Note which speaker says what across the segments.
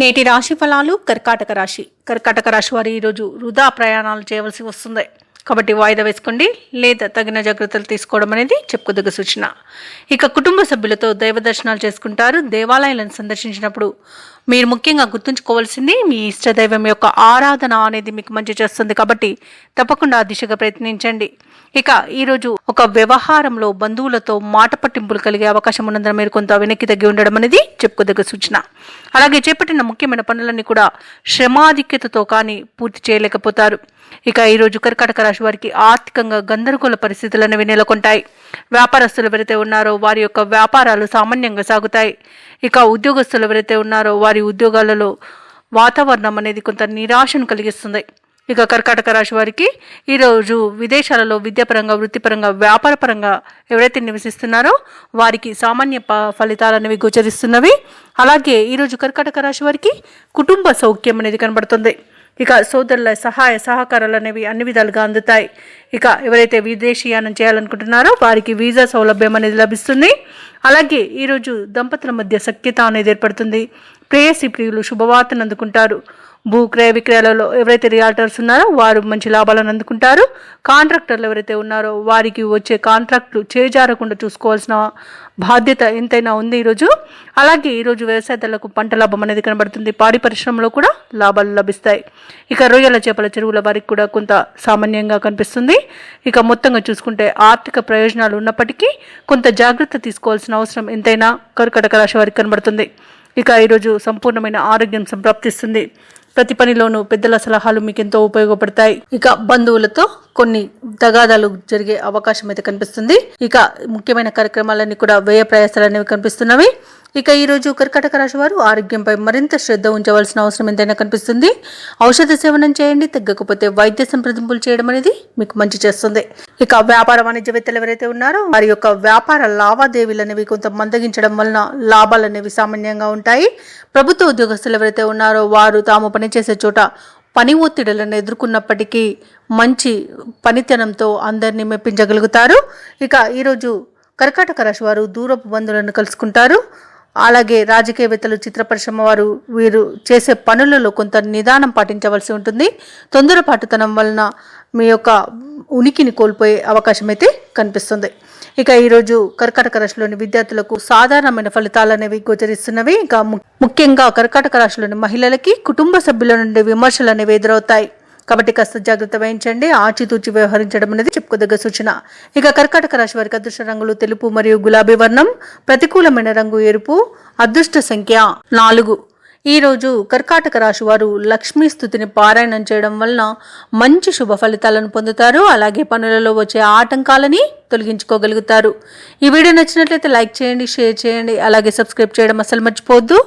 Speaker 1: నేటి రాశి ఫలాలు కర్కాటక రాశి. కర్కాటక రాశి వారు ఈరోజు వృధా ప్రయాణాలు చేయవలసి వస్తుంది. కాబట్టి వాయిదా వేసుకోండి. లేదా తగిన జాగ్రత్తలు తీసుకోవడం అనేది చెప్పుకోదగ్గ సూచన. ఇక కుటుంబ సభ్యులతో దైవ దర్శనాలు చేసుకుంటారు. దేవాలయాలను సందర్శించినప్పుడు మీరు ముఖ్యంగా గుర్తుంచుకోవాల్సింది మీ ఇష్టదైవం యొక్క ఆరాధన అనేది మీకు మంచి చేస్తుంది కాబట్టి తప్పకుండా ఆ దిశగా ప్రయత్నించండి. ఇక ఈరోజు ఒక వ్యవహారంలో బంధువులతో మాట పట్టింపులు కలిగే అవకాశం ఉన్నందున మీరు కొంత వెనక్కి తగ్గి ఉండడం అనేది చెప్పుకోదగ్గ సూచన. అలాగే చేపట్టిన ముఖ్యమైన పనులన్నీ కూడా శ్రమాధిక్యతతో కానీ పూర్తి చేయలేకపోతారు. ఇక ఈరోజు కర్కాటక రాశి వారికి ఆర్థికంగా గందరగోళ పరిస్థితులు అనేవి నెలకొంటాయి. వ్యాపారస్తులు ఎవరైతే ఉన్నారో వారి యొక్క వ్యాపారాలు సామాన్యంగా సాగుతాయి. ఇక ఉద్యోగస్తులు ఎవరైతే ఉన్నారో వారి ఉద్యోగాలలో వాతావరణం అనేది కొంత నిరాశను కలిగిస్తుంది. ఇక కర్కాటక రాశి వారికి ఈరోజు విదేశాలలో విద్యాపరంగా వృత్తిపరంగా వ్యాపారపరంగా ఎవరైతే నివసిస్తున్నారో వారికి సామాన్య ప ఫలితాలు అనేవి గోచరిస్తున్నవి. అలాగే ఈరోజు కర్కాటక రాశి వారికి కుటుంబ సౌఖ్యం అనేది కనబడుతుంది. ఇక సోదరుల సహాయ సహకారాలు అనేవి అన్ని విధాలుగా అందుతాయి. ఇక ఎవరైతే విదేశీయానం చేయాలనుకుంటున్నారో వారికి వీసా సౌలభ్యం అనేది లభిస్తుంది. అలాగే ఈరోజు దంపతుల మధ్య సఖ్యత అనేది ఏర్పడుతుంది. ప్రేయసి ప్రియులు శుభవార్తను అందుకుంటారు. భూ క్రయ విక్రయాలలో ఎవరైతే రియాల్టర్స్ ఉన్నారో వారు మంచి లాభాలను అందుకుంటారు. కాంట్రాక్టర్లు ఎవరైతే ఉన్నారో వారికి వచ్చే కాంట్రాక్టులు చేజారకుండా చూసుకోవాల్సిన బాధ్యత ఎంతైనా ఉంది ఈరోజు అలాగే ఈరోజు వ్యవసాయదారులకు పంట లాభం అనేది కనబడుతుంది. పాడి పరిశ్రమలో కూడా లాభాలు లభిస్తాయి. ఇక రొయ్యల చేపల చెరువుల వారికి కూడా కొంత సామాన్యంగా కనిపిస్తుంది. ఇక మొత్తంగా చూసుకుంటే ఆర్థిక ప్రయోజనాలు ఉన్నప్పటికీ కొంత జాగ్రత్త తీసుకోవాల్సిన అవసరం ఎంతైనా కర్కటక రాశి వారికి కనబడుతుంది. ఇక ఈరోజు సంపూర్ణమైన ఆరోగ్యం సంప్రాప్తిస్తుంది. ప్రతి పనిలోనూ పెద్దల సలహాలు మీకు ఎంతో ఉపయోగపడతాయి. ఇక బంధువులతో కొన్ని తగాదాలు జరిగే అవకాశం అయితే కనిపిస్తుంది. ఇక ముఖ్యమైన కార్యక్రమాలన్నీ కూడా వ్యయ ప్రయాసాలు అనేవి కనిపిస్తున్నవి. ఇక ఈరోజు కర్కాటక రాశి వారు ఆరోగ్యంపై మరింత శ్రద్ధ ఉంచవలసిన అవసరం ఎంతైనా కనిపిస్తుంది. ఔషధ సేవనం చేయండి తగ్గకపోతే వైద్య సంప్రదింపులు చేయడం అనేది మీకు మంచి చేస్తుంది. ఇక వ్యాపార వాణిజ్యవేత్తలు ఎవరైతే ఉన్నారో వారి యొక్క వ్యాపార లావాదేవీలు అనేవి కొంత మందగించడం వలన లాభాలు అనేవి సామాన్యంగా ఉంటాయి. ప్రభుత్వ ఉద్యోగస్తులు ఎవరైతే ఉన్నారో వారు తాము పనిచేసే చోట పని ఒత్తిడులను ఎదుర్కొన్నప్పటికీ మంచి పనితనంతో అందరినీ మెప్పించగలుగుతారు. ఇక ఈరోజు కర్కాటక రాశి వారు దూరపు బంధువులను కలుసుకుంటారు. అలాగే రాజకీయవేత్తలు చిత్ర పరిశ్రమ వారు వీరు చేసే పనులలో కొంత నిదానం పాటించవలసి ఉంటుంది. తొందరపాటుతనం వలన మీ యొక్క ఉనికిని కోల్పోయే అవకాశం అయితే కనిపిస్తుంది. ఇక ఈరోజు కర్కాటక రాశిలోని విద్యార్థులకు సాధారణమైన ఫలితాలు అనేవి గోచరిస్తున్నవి. ఇంకా ము- ముఖ్యంగా కర్కాటక రాశిలోని మహిళలకి కుటుంబ సభ్యుల నుండి విమర్శలు అనేవి ఎదురవుతాయి. కాబట్టి కాస్త జాగ్రత్త వహించండి. ఆచితూచి వ్యవహరించడం అనేది చెప్పుకోదగ్గ సూచన. ఇక కర్కాటక రాశి వారికి అదృష్ట రంగులు తెలుపు మరియు గులాబీ వర్ణం ప్రతికూలమైన రంగు ఎరుపు అదృష్ట సంఖ్య నాలుగు. ఈ రోజు కర్కాటక రాశి వారు లక్ష్మీ స్థుతిని పారాయణం చేయడం వలన మంచి శుభ ఫలితాలను పొందుతారు. అలాగే పనులలో వచ్చే ఆటంకాలని తొలగించుకోగలుగుతారు. ఈ వీడియో నచ్చినట్లయితే లైక్ చేయండి షేర్ చేయండి. అలాగే సబ్స్క్రైబ్ చేయడం అసలు మర్చిపోవద్దు.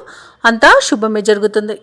Speaker 1: అంతా శుభమే జరుగుతుంది.